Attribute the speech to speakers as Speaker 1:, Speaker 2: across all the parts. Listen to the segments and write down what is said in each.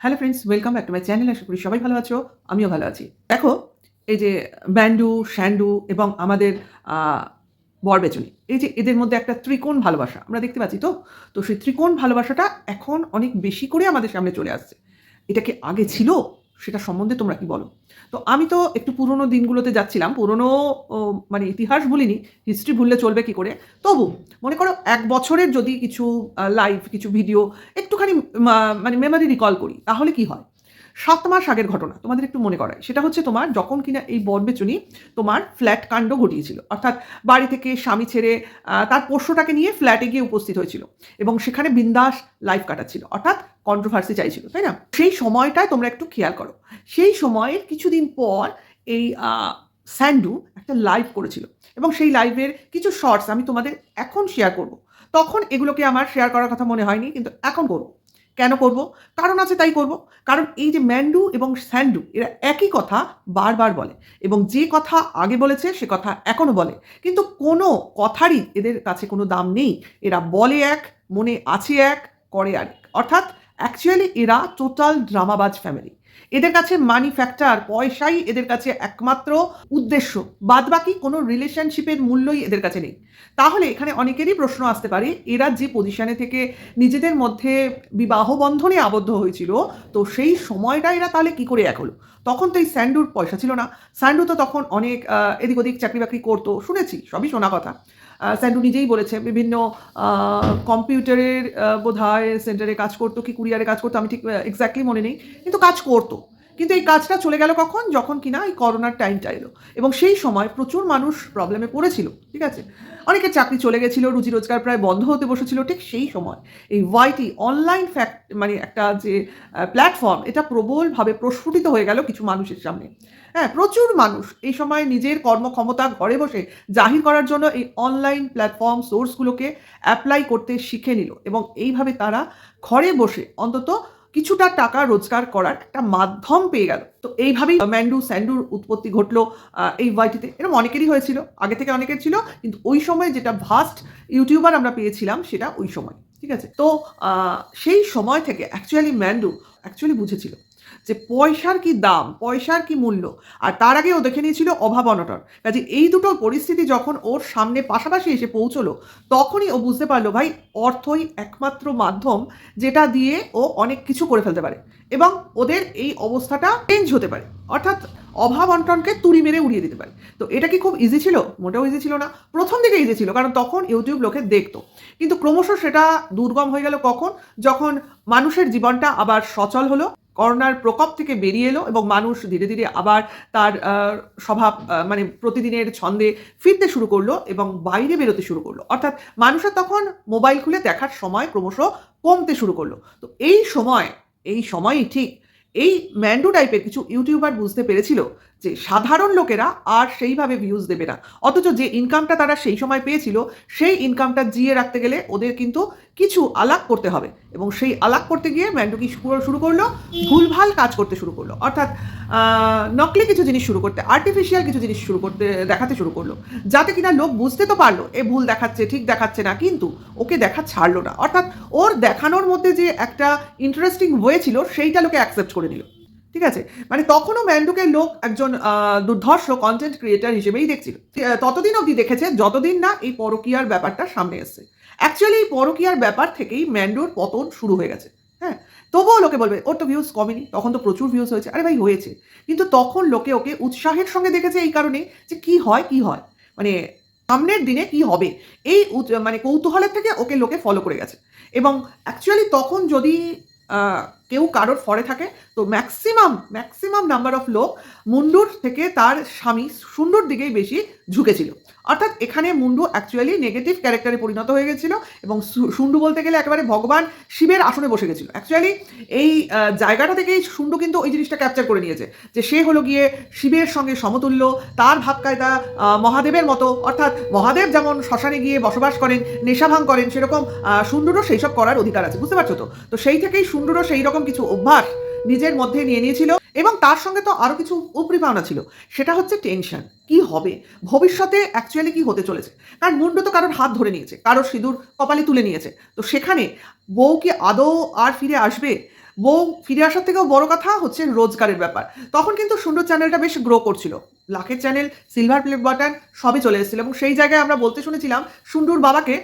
Speaker 1: Hello friends welcome back to my channel আশা করি সবাই ভালো আছো, আমিও ভালো আছি। দেখো, এই যে ব্যান্ডু, শ্যান্ডু এবং আমাদের বরবেচনি এই যে এদের মধ্যে একটা ত্রিকোণ ভালোবাসা, আমরা দেখতে পাচ্ছি তো? তো সেই ত্রিকোণ ভালোবাসাটা এখন অনেক বেশি করে আমাদের সামনে চলে আসছে। এটা কি আগে ছিল? সেটা সম্বন্ধে তোমরা কি বলো? তো আমি তো একটু পুরনো দিনগুলোতে যাচ্ছিলাম, পুরনো মানে ইতিহাস ভুলিনি হিস্ট্রি ভুললে চলবে কি করে? তবু মনে করো এক বছরের যদি কিছু লাইভ কিছু ভিডিও একটুখানি মানে মেমারি রিকল করি, তাহলে কি হয়? সাত মাস আগের ঘটনা, তোমাদের একটু মনে করায় সেটা হচ্ছে তোমার যখন কিনা এই বরবেচুনি তোমার ফ্ল্যাট কাণ্ড ঘটিয়েছিল। অর্থাৎ বাড়ি থেকে স্বামী ছেড়ে তার পোষ্যটাকে নিয়ে ফ্ল্যাটে গিয়ে উপস্থিত হয়েছিল এবং সেখানে বিন্দাস লাইফ কাটাচ্ছিল। অর্থাৎ কন্ট্রোভার্সি চাইছিল, তাই না? সেই সময়টায় তোমরা একটু খেয়াল করো। সেই সময়ের কিছুদিন পর এই স্যান্ডু একটা লাইভ করেছিল এবং সেই লাইভের কিছু শর্টস আমি তোমাদের এখন শেয়ার করব। তখন এগুলোকে আমার শেয়ার করার কথা মনে হয়নি, কিন্তু এখন করব। কেন করব? কারণ আছে তাই করব। কারণ এই যে ম্যান্ডু এবং স্যান্ডু, এরা একই কথা বারবার বলে এবং যে কথা আগে বলেছে, সে কথা এখনও বলে। কিন্তু কোনো কথারই এদের কাছে কোনো দাম নেই। এরা বলে এক, মনে আছে এক, করে আরেক। অর্থাৎ অ্যাকচুয়ালি এরা টোটাল ড্রামাবাজ ফ্যামিলি এদের কাছে মানি ফ্যাক্টর পয়সাই এদের কাছে একমাত্র উদ্দেশ্য। বাদবাকি কোনো রিলেশনশিপের মূল্যই এদের কাছে নেই। তাহলে এখানে অনেকেরই প্রশ্ন আসতে পারে, এরা যে পজিশনে থেকে নিজেদের মধ্যে বিবাহ বন্ধনে আবদ্ধ হয়েছিল, তো সেই সময়টা এরা তাহলে কি করে এক হলো? তখন তো এই স্যান্ডুর পয়সা ছিল না। স্যান্ডু তো তখন অনেক এদিক ওদিক চাকরি বাকরি করতো। শুনেছি, সবই শোনা কথা। স্যান্ডু নিজেই বলেছে, বিভিন্ন কম্পিউটারের বোধ হয় সেন্টারে কাজ করতো কি কুরিয়ারে কাজ করতো, আমি ঠিক এক্স্যাক্টলি মনে নেই, কিন্তু কাজ করতো। কিন্তু এই কাজটা চলে গেল কখন? যখন কিনা এই করোনার টাইমটা এলো। এবং সেই সময় প্রচুর মানুষ প্রবলেমে পড়েছিল, ঠিক আছে? অনেকের চাকরি চলে গেছিল, রুজি রোজগার প্রায় বন্ধ হতে বসেছিল, ঠিক সেই সময় এই ওয়াইটি অনলাইন ফ্যাক্ট মানে একটা যে প্ল্যাটফর্ম এটা প্রবলভাবে প্রস্ফুটিত হয়ে গেল কিছু মানুষের সামনে। হ্যাঁ প্রচুর মানুষ এই সময় নিজের কর্মক্ষমতা ঘরে বসে জাহির করার জন্য এই অনলাইন প্ল্যাটফর্ম সোর্সগুলোকে অ্যাপ্লাই করতে শিখে নিল এবং এইভাবে তারা ঘরে বসে অন্তত কিছুটা টাকা রোজগার করার একটা মাধ্যম পেয়ে গেল। তো এইভাবেই ম্যান্ডু, স্যান্ডুর উৎপত্তি ঘটলো এই ওয়াইটিতে। এরকম অনেকেরই হয়েছিল, আগে থেকে অনেকের ছিল, কিন্তু ওই সময় যেটা ভাস্ট ইউটিউবার আমরা পেয়েছিলাম, সেটা ওই সময়, ঠিক আছে? তো সেই সময় থেকে অ্যাকচুয়ালি ম্যান্ডু অ্যাকচুয়ালি বুঝেছিল যে পয়সার কি দাম, পয়সার কি মূল্য? আর তার আগে ও দেখে নিয়েছিল অভাব অনটন। কাজে এই দুটো পরিস্থিতি যখন ওর সামনে পাশাপাশি এসে পৌঁছলো, তখনই ও বুঝতে পারল, ভাই, অর্থই একমাত্র মাধ্যম যেটা দিয়ে ও অনেক কিছু করে ফেলতে পারে এবং ওদের এই অবস্থাটা চেঞ্জ হতে পারে। অর্থাৎ অভাব অন্টনকে তুড়ি মেরে উড়িয়ে দিতে পারে। তো এটা কি খুব ইজি ছিল? মোটেও ইজি ছিল না। প্রথম দিকে ইজি ছিল, কারণ তখন ইউটিউব লোকে দেখতো। কিন্তু ক্রমশ সেটা দুর্গম হয়ে গেল কখন? যখন মানুষের জীবনটা আবার সচল হলো করোনার প্রকোপ থেকে বেরিয়ে এলো এবং মানুষ ধীরে ধীরে আবার তার স্বভাব মানে প্রতিদিনের ছন্দে ফিরতে শুরু করল এবং বাইরে বেরোতে শুরু করল। অর্থাৎ মানুষের তখন মোবাইল খুলে দেখার সময় ক্রমশ কমতে শুরু করল। তো এই সময়, এই সময়ই ঠিক এই ম্যান্ডো টাইপের কিছু ইউটিউবার বুঝতে পেরেছিল যে সাধারণ লোকেরা আর সেইভাবে ভিউজ দেবে না। অথচ যে ইনকামটা তারা সেই সময় পেয়েছিল, সেই ইনকামটা জিয়ে রাখতে গেলে ওদের কিন্তু কিছু আলাপ করতে হবে। এবং সেই আলাপ করতে গিয়ে ম্যান্ডো কি শুরু- করল? ভুলভাল কাজ করতে শুরু করল। অর্থাৎ নকলি কিছু জিনিস শুরু করতে আর্টিফিশিয়াল কিছু জিনিস শুরু করতে, দেখাতে শুরু করল। যাতে কিনা লোক বুঝতে তো পারল, এ ভুল দেখাচ্ছে, ঠিক দেখাচ্ছে না, কিন্তু ওকে দেখা ছাড়লো না। অর্থাৎ ওর দেখানোর মধ্যে যে একটা ইন্টারেস্টিং ওয়ে ছিল, সেইটা লোকে অ্যাকসেপ্ট করে নিল। ঠিক আছে? মানে তখনও ম্যান্ডুকে লোক একজন দুর্ধর্ষ কন্টেন্ট ক্রিয়েটার হিসেবেই দেখছিল। ততদিন অবধি দেখেছে যতদিন না এই পরকীয়ার ব্যাপারটা সামনে এসছে। অ্যাকচুয়ালি এই পরকীয়ার ব্যাপার থেকেই ম্যান্ডুর পতন শুরু হয়ে গেছে হ্যাঁ? তবুও লোকে বলবে, ওর তো ভিউজ কমেনি, তখন তো প্রচুর ভিউজ হয়েছে। আরে ভাই, হয়েছে। কিন্তু তখন লোকে ওকে উৎসাহের সঙ্গে দেখেছে এই কারণে যে কি হয় কি হয়। মানে সামনের দিনে কি হবে? এই মানে কৌতূহলের থেকে ওকে লোকে ফলো করে গেছে। এবং অ্যাকচুয়ালি তখন যদি কেউ কারোর ফরে থাকে। তো ম্যাক্সিমাম ম্যাক্সিমাম নাম্বার অফ লোক মুন্ডুর থেকে তার স্বামী সুন্দর দিকেই বেশি ঝুঁকেছিল। অর্থাৎ এখানে মুন্ডু অ্যাকচুয়ালি নেগেটিভ ক্যারেক্টারে পরিণত হয়ে গেছিল এবং সুন্ডু বলতে গেলে একেবারে ভগবান শিবের আসনে বসে গেছিল। অ্যাকচুয়ালি এই জায়গাটা থেকেই সুন্ডু কিন্তু ওই জিনিসটা ক্যাপচার করে নিয়েছে যে সে হলো গিয়ে শিবের সঙ্গে সমতুল্য, তার ভাব কায়দা মহাদেবের মতো। অর্থাৎ মহাদেব যেমন শ্মশানে গিয়ে বসবাস করেন নেশাভাং করেন, সেরকম সুন্দরও সেই সব করার অধিকার আছে। বুঝতে পারছ তো? তো সেই থেকেই সুন্দরও সেই রকম কিছু অভ্যাস নিজের মধ্যে নিয়ে নিয়েছিল এবং তার সঙ্গে তো আরও কিছু উপরি পাওনা ছিল। সেটা হচ্ছে টেনশন কি হবে? ভবিষ্যতে অ্যাকচুয়ালি কি হতে চলেছে? কারণ মুন্ডু তো কারোর হাত ধরে নিয়েছে, কারোর সিঁদুর কপালে তুলে নিয়েছে। তো সেখানে বউ কি আদৌ আর ফিরে আসবে? বউ ফিরে আসার থেকেও বড় কথা হচ্ছে রোজগারের ব্যাপার। তখন কিন্তু সুন্দর চ্যানেলটা বেশ গ্রো করছিল। লাখের চ্যানেল সিলভার প্লে বাটন সবই চলে এসেছিল এবং সেই জায়গায় আমরা বলতে শুনেছিলাম, সুন্দর বাবাকে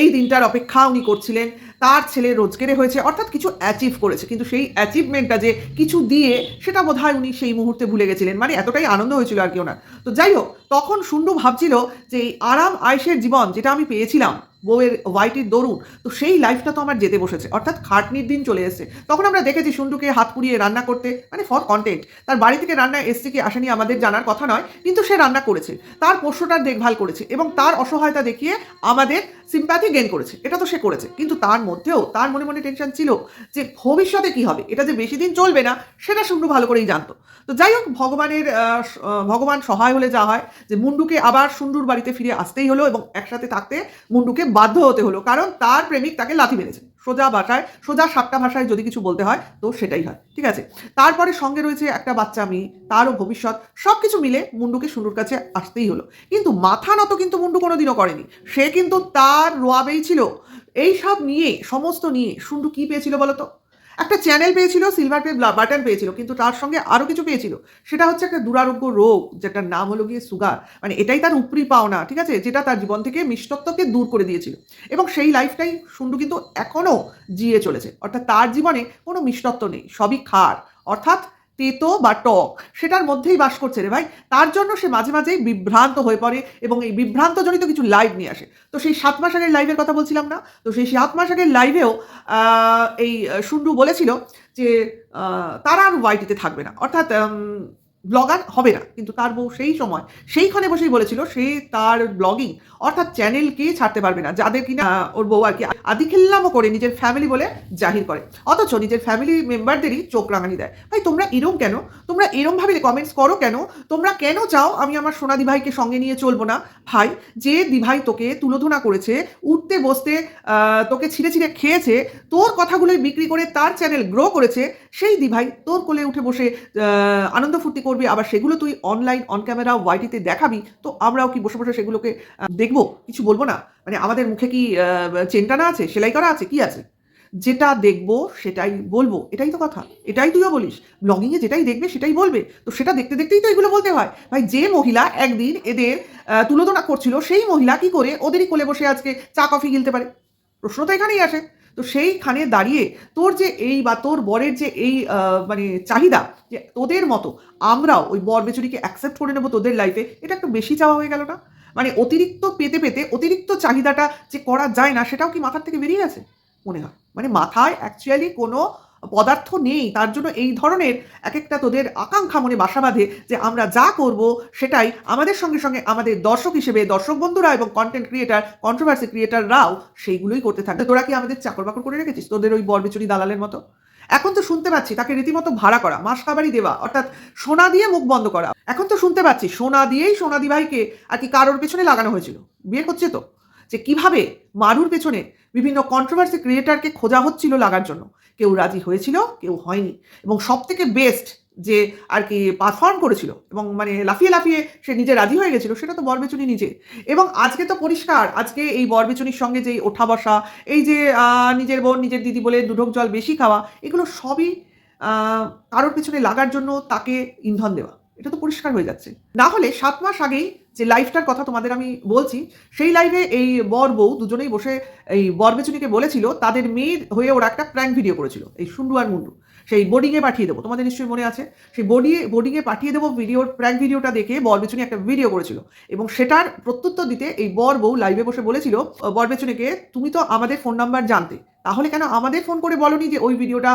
Speaker 1: এই দিনটার অপেক্ষা উনি করছিলেন। তার ছেলে রোজগারে হয়েছে, অর্থাৎ কিছু অ্যাচিভ করেছে। কিন্তু সেই অ্যাচিভমেন্টটা যে কিছু দিয়ে, সেটা বোধ হয় উনি সেই মুহূর্তে ভুলে গেছিলেন। মানে এতটাই আনন্দ হয়েছিল আর কি ওনার। তো যাই হোক, তখন সুন্ডু ভাবছিল যে এই আরাম আয়েসের জীবন যেটা আমি পেয়েছিলাম, বউয়ের ওয়াইটির দরুন, তো সেই লাইফটা তো আমার যেতে বসেছে। অর্থাৎ খাটনির দিন চলে এসেছে। তখন আমরা দেখেছি সুন্ডুকে হাত পুড়িয়ে রান্না করতে মানে ফর কন্টেন্ট তার বাড়ি থেকে রান্না এসছে কি আসেনি আমাদের জানার কথা নয়, কিন্তু সে রান্না করেছে। তার পোষ্যটার দেখভাল করেছে এবং তার অসহায়তা দেখিয়ে আমাদের সিম্প্যাথি গেন করেছে। এটা তো সে করেছে। কিন্তু তার মধ্যেও তার মনে মনে টেনশন ছিল যে ভবিষ্যতে কি হবে? এটা যে বেশি দিন চলবে না, সেটা শুনু ভালো করেই জানতো। তো যাই হোক, ভগবানের ভগবান সহায় হলে যা হয়, যে মুন্ডুকে আবার সুন্দুর বাড়িতে ফিরে আসতেই হলো এবং একসাথে থাকতে মুন্ডুকে বাধ্য হতে হলো। কারণ তার প্রেমিক তাকে লাথি মেরেছে। সোজা ভাষায়, সোজা সাতটা ভাষায় যদি কিছু বলতে হয়, তো সেটাই হয়, ঠিক আছে? তারপরে সঙ্গে রয়েছে একটা বাচ্চা মেয়ে, তারও ভবিষ্যৎ সব কিছু মিলে মুন্ডুকে সুন্দুর কাছে আসতেই হলো। কিন্তু মাথা নত কিন্তু মুন্ডু কোনোদিনও করেনি। সে কিন্তু তার রোয়াবেই ছিল। এই সব নিয়ে, সমস্ত নিয়ে, সুন্ডু কি পেয়েছিল বলতো? একটা চ্যানেল পেয়েছিল সিলভার পে বাটন পেয়েছিল, কিন্তু তার সঙ্গে আরও কিছু পেয়েছিল। সেটা হচ্ছে একটা দুরারোগ্য রোগ, যেটার নাম হলো গিয়ে সুগার মানে এটাই তার উপরি পাওনা, ঠিক আছে? যেটা তার জীবন থেকে মিষ্টত্বকে দূর করে দিয়েছিল। এবং সেই লাইফটাই সুন্ডু কিন্তু এখনও জিয়ে চলেছে। অর্থাৎ তার জীবনে কোনো মিষ্টত্ব নেই, সবই খার। অর্থাৎ তেতো বা টক, সেটার মধ্যেই বাস করছে রে ভাই। তার জন্য সে মাঝে মাঝেই বিভ্রান্ত হয়ে পড়ে এবং এই বিভ্রান্তজনিত কিছু লাইভ নিয়ে আসে। তো সেই সাত মাস আগের লাইভের কথা বলছিলাম না? তো সেই সাত মাস আগের লাইভেও এই সুন্ডু বলেছিল যে তারা আর ওয়াইটিতে থাকবে না। অর্থাৎ ব্লগার হবে না। কিন্তু তার বউ সেই সময়, সেইখানে বসেই বলেছিল সে তার ব্লগিং অর্থাৎ চ্যানেলকে ছাড়তে পারবে না। যাদের কিনা ওর বউ আর কি আদি খেল্লামও করে, নিজের ফ্যামিলি বলে জাহির করে। অথচ নিজের ফ্যামিলি মেম্বারদেরই চোখ রাঙানি দেয়। ভাই, তোমরা এরম কেন? তোমরা এরম ভাবে কমেন্টস করো কেন? তোমরা কেন চাও আমি আমার সোনা দিভাইকে সঙ্গে নিয়ে চলবো না? ভাই, যে দিভাই তোকে তুলোধনা করেছে, উঠতে বসতে তোকে ছিঁড়ে ছিঁড়ে খেয়েছে, তোর কথাগুলোই বিক্রি করে তার চ্যানেল গ্রো করেছে, সেই দিভাই তোর কোলে উঠে বসে আনন্দ ফুর্তি করবি। আবার সেগুলো তুই অনলাইন অন ক্যামেরা ওয়াইটিতে দেখাবি, তো আমরাও কি বসে বসে সেগুলোকে দেখব। কিছু বলব না। মানে আমাদের মুখে কি চেনটানা আছে? সেলাই করা আছে? কি আছে? যেটা দেখব, সেটাই বলব। এটাই তো কথা। এটাই তুইও বলিস। ব্লগিংয়ে যেটাই দেখবে, সেটাই বলবে। তো সেটা দেখতে দেখতেই তো এগুলো বলতে হয়। ভাই, যে মহিলা একদিন এদের তুলোধনা করছিল, সেই মহিলা কি করে ওদেরই কোলে বসে আজকে চা, কফি গিলতে পারে? প্রশ্ন তো এখানেই আসে। তো সেইখানে দাঁড়িয়ে তোর যে এই বা তোর বরের যে এই মানে চাহিদা যে তোদের মতো আমরাও ওই বর বেচুরিকে অ্যাকসেপ্ট করে নেব তোদের লাইফে এটা একটু বেশি চাওয়া হয়ে গেল না? মানে অতিরিক্ত পেতে পেতে অতিরিক্ত চাহিদাটা যে করা যায় না, সেটাও কি মাথার থেকে বেরিয়ে গেছে? মনে হয়। মানে মাথায় অ্যাকচুয়ালি কোনো পদার্থ নেই, তার জন্য এই ধরনের এক একটা তোদের আকাঙ্ক্ষা মনে বাসা বাঁধে যে আমরা যা করব সেটাই আমাদের সঙ্গে সঙ্গে আমাদের দর্শক হিসেবে, দর্শক বন্ধুরা এবং কন্টেন্ট ক্রিয়েটার কন্ট্রোভার্সি ক্রিয়েটাররাও সেইগুলোই করতে থাকবে। তোরা কি আমাদের চাকর বাকর করে রেখেছিস তোদের ওই বরবিচুরি দালালের মতো? এখন তো শুনতে পাচ্ছি তাকে রীতিমতো ভাড়া করা, মাস খাবারই দেওয়া, অর্থাৎ সোনা দিয়ে মুখ বন্ধ করা। এখন তো শুনতে পাচ্ছি সোনা দিয়েই সোনাদি ভাইকে আর কি কারোর পেছনে লাগানো হয়েছিল। বিয়ে হচ্ছে তো? যে কীভাবে মারুর পেছনে বিভিন্ন কন্ট্রোভার্সি ক্রিয়েটারকে খোঁজা হচ্ছিল লাগার জন্য। কেউ রাজি হয়েছিল, কেউ হয়নি। এবং সব থেকে বেস্ট যে আর কি পারফর্ম করেছিল এবং মানে লাফিয়ে লাফিয়ে সে নিজে রাজি হয়ে গেছিল, সেটা তো বরবেচুনি নিজে। এবং আজকে তো পরিষ্কার, আজকে এই বরবেচুনির সঙ্গে যে ওঠা বসা, এই যে নিজের বোন, নিজের দিদি বলে দুঢোক জল বেশি খাওয়া, এগুলো সবই কারোর পেছনে লাগার জন্য তাকে ইন্ধন দেওয়া। এটা তো পরিষ্কার হয়ে যাচ্ছে। না হলে সাত মাস আগেই যে লাইফটার কথা তোমাদের আমি বলছি সেই লাইভে এই বর বউ দুজনেই বসে এই বরবেচুনিকে বলেছিল তাদের মেয়ের হয়ে ওরা একটা প্র্যাঙ্ক ভিডিও করেছিল এই সুন্ডু আর মুন্ডু। সেই বোর্ডিংয়ে পাঠিয়ে দেবো তোমাদের নিশ্চয়ই মনে আছে। সেই বোর্ডিং বোর্ডিংয়ে পাঠিয়ে দেবো ভিডিওর প্র্যাঙ্ক ভিডিওটা দেখে বরবেচুনি একটা ভিডিও করেছিল। এবং সেটার প্রত্যুত্তর দিতে এই বর বউ লাইভে বসে বলেছিল আহ, বরবেচুনিকে তুমি তো আমাদের ফোন নাম্বার জানতে তাহলে কেন আমাদের ফোন করে বলনি যে ওই ভিডিওটা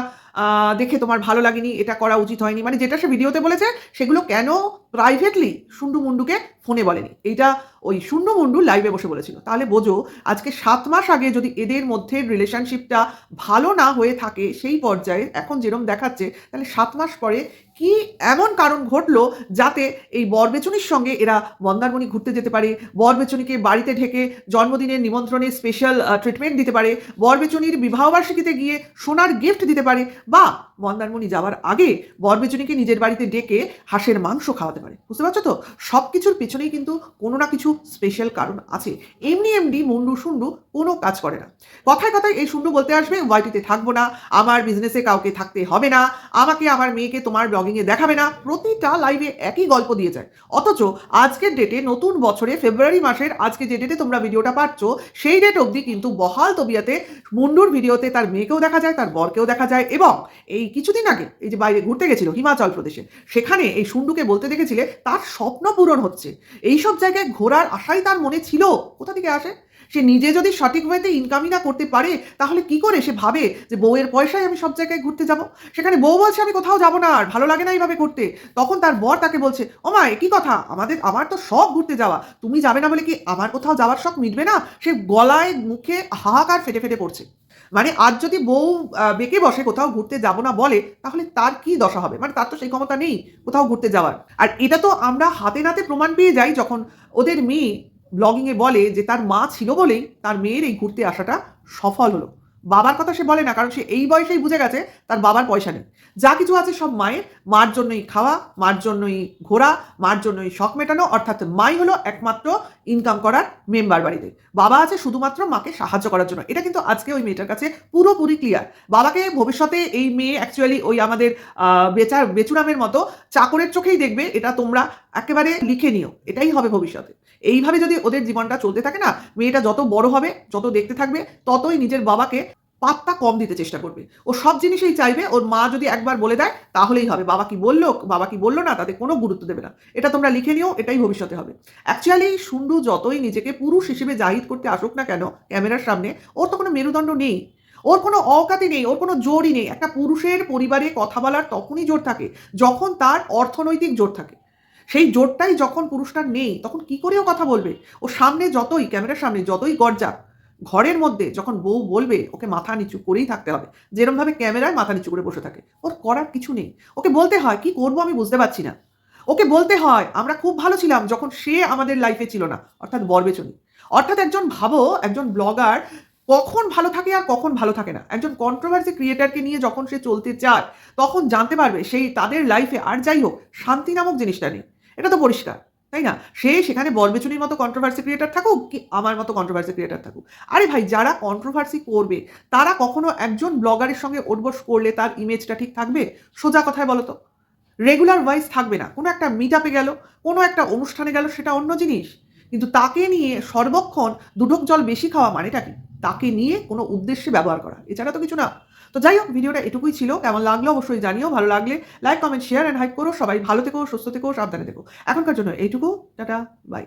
Speaker 1: দেখে তোমার ভালো লাগেনি, এটা করা উচিত হয়নি? মানে যেটা সে ভিডিওতে বলেছে, সেগুলো কেন প্রাইভেটলি সুন্ডু মুন্ডুকে ফোনে বলেনি? এইটা ওই শুন্ডু মুন্ডু লাইভে বসে বলেছিল। তাহলে বোঝো, আজকে সাত মাস আগে যদি এদের মধ্যে রিলেশনশিপটা ভালো না হয়ে থাকে, সেই পর্যায়ে এখন যেরম দেখাচ্ছে, তাহলে সাত মাস পরে কি এমন কারণ ঘটলো যাতে এই বরবেচনির সঙ্গে এরা মন্দারমণি ঘুরতে যেতে পারে? বরবেচনিকে বাড়িতে ঢেকে জন্মদিনের নিমন্ত্রণে স্পেশাল ট্রিটমেন্ট দিতে পারে। বরবেচনির বিবাহবার্ষিকীতে গিয়ে সোনার গিফট দিতে পারে। বা মন্দারমণি যাওয়ার আগে বরবেচনিকে নিজের বাড়িতে ডেকে হাঁসের মাংস খাওয়াতে পারে। বুঝতে পারছ তো? সব কিছুর পিছনেই কিন্তু কোনো না কিছু স্পেশাল কারণ আছে। এমনি এমনি মুন্ডু সুন্ডু কোনো কাজ করে না। কথায় কথায় এই সুন্ডু বলতে আসবে, ওয়াইটিতে থাকব না। আমার বিজনেসে কাউকে থাকতে হবে না। আমাকে আমার মেয়েকে তোমার ব্লগিংয়ে দেখাবে না, প্রতিটা লাইভে একই গল্প দিয়ে যায়। অথচ আজকের ডেটে নতুন বছরে ফেব্রুয়ারি মাসের আজকে যে ডেটে তোমরা ভিডিওটা পাচ্ছ, সেই ডেট অবধি কিন্তু বহাল তবিয়াতে মুন্ডুর ভিডিওতে তার মেয়েকেও দেখা যায়, তার বরকেও দেখা যায় এবং এই কিছুদিন আগে এই যে বাইরে ঘুরতে গেছিল হিমাচল প্রদেশে, সেখানে এই সুন্ডুকে বলতে দেখেছিলে তার স্বপ্ন পূরণ হচ্ছে। এইসব জায়গায় ঘোরার আশাই তার মনে ছিল। কোথা থেকে আসে? সে নিজে যদি সঠিক ওয়েতে ইনকামই না করতে পারে, তাহলে কি করে? সে ভাবে যে বউয়ের পয়সায় আমি সব জায়গায় ঘুরতে যাব। সেখানে বউ বলছে, আমি কোথাও যাব না, আর ভালো লাগে না এইভাবে করতে। তখন তার বর তাকে বলছে, ও মা কি কথা? আমাদের, আমার তো শখ ঘুরতে যাওয়া। তুমি যাবে না বলে কি আমার কোথাও যাওয়ার শখ মিটবে না? সে গলায়, মুখে হাহাকার ফেটে ফেটে পড়ছে। মানে আজ যদি বউ বেঁকে বসে কোথাও ঘুরতে যাব না বলে, তাহলে তার কি দশা হবে? মানে তার তো সেই ক্ষমতা নেই কোথাও ঘুরতে যাওয়ার। আর এটা তো আমরা হাতে নাতে প্রমাণ পেয়ে যাই যখন ওদের মেয়ে ব্লগিংয়ে বলে যে তার মা ছিল বলেই তার মেয়ের এই ঘুরতে আসাটা সফল হলো। বাবার কথা সে বলে না, কারণ সে এই বয়সেই বুঝে গেছে তার বাবার পয়সা নেই। যা কিছু আছে সব মায়ের, মার জন্যই খাওয়া, মার জন্যই ঘোরা, মার জন্যই শখ মেটানো, অর্থাৎ মাই হলো একমাত্র ইনকাম করার মেম্বার বাড়িতে। বাবা আছে শুধুমাত্র মাকে সাহায্য করার জন্য। এটা কিন্তু আজকে ওই মেয়েটার কাছে পুরোপুরি ক্লিয়ার বাবাকে ভবিষ্যতে এই মেয়ে অ্যাকচুয়ালি ওই আমাদের বেচার, বেচুরামের মতো চাকরের চোখেই দেখবে, এটা তোমরা একেবারে লিখে নিও। এটাই হবে ভবিষ্যতে। এইভাবে যদি ওদের জীবনটা চলতে থাকে না, মেয়েটা যত বড় হবে, যত দেখতে থাকবে, ততই নিজের বাবাকে পাত্তা কম দিতে চেষ্টা করবে। ও সব জিনিসেই চাইবে, ওর মা যদি একবার বলে দেয়, তাহলেই হবে। বাবা কি বলল, বাবা কি বলল না তাতে কোনো গুরুত্ব দেবে না। এটা তোমরা লিখে নিও, এটাই ভবিষ্যতে হবে। অ্যাকচুয়ালি সুন্ডু যতই নিজেকে পুরুষ হিসেবে জাহিদ করতে আসুক না কেন, ক্যামেরার সামনে, ওর তো কোনো মেরুদণ্ড নেই। ওর কোনো অকাতি নেই, ওর কোনো জোরই নেই। একটা পুরুষের পরিবারে কথা বলার তখনই জোর থাকে, যখন তার অর্থনৈতিক জোর থাকে। সেই জোরটাই যখন পুরুষটার নেই, তখন কি করেও কথা বলবে? ও সামনে যতই, ক্যামেরার সামনে যতই গরজাক ঘরের মধ্যে যখন বউ বলবে, ওকে মাথা নিচু করেই থাকতে হবে। যেরমভাবে ক্যামেরায় মাথা নিচু করে বসে থাকে। ওর করার কিছু নেই। ওকে বলতে হয়, কি করব আমি বুঝতে পারছি না। ওকে বলতে হয়, আমরা খুব ভালো ছিলাম যখন সে আমাদের লাইফে ছিল না। অর্থাৎ বরবেচনি। অর্থাৎ একজন ভাবো, একজন ব্লগার কখন ভালো থাকে আর কখন ভালো থাকে না। একজন কন্ট্রোভার্সি ক্রিয়েটারকে নিয়ে যখন সে চলতে চায়, তখন জানতে পারবে সেই তাদের লাইফে আর যাই হোক, শান্তি নামক জিনিসটা নেই। এটা তো পরিষ্কার, তাই না? সে সেখানে বরবেচনির মতো কন্ট্রোভার্সি ক্রিয়েটার থাকুক কি আমার মতো কন্ট্রোভার্সি ক্রিয়েটার থাকুক। আরে ভাই, যারা কন্ট্রোভার্সি করবে, তারা কখনো একজন ব্লগারের সঙ্গে ওঠবস করলে তার ইমেজটা ঠিক থাকবে? সোজা কথায় বলো তো। রেগুলার ওয়াইজ থাকবে না। কোনো একটা মিট আপে গেল, কোনো একটা অনুষ্ঠানে গেল, সেটা অন্য জিনিস। কিন্তু তাকে নিয়ে সর্বক্ষণ দুঢোক জল বেশি খাওয়া মানেটা কি? তাকে নিয়ে কোনো উদ্দেশ্যে ব্যবহার করা। এছাড়া তো কিছু না। তো যাই হোক, ভিডিওটা এটুকুই ছিল। কেমন লাগল অবশ্যই জানিও। ভালো লাগলে like comment share and hike করো। সবাই ভালো থেকো, সুস্থ থেকো, সাবধানে থেকো। এখনকার জন্য এইটুকু টাটা বাই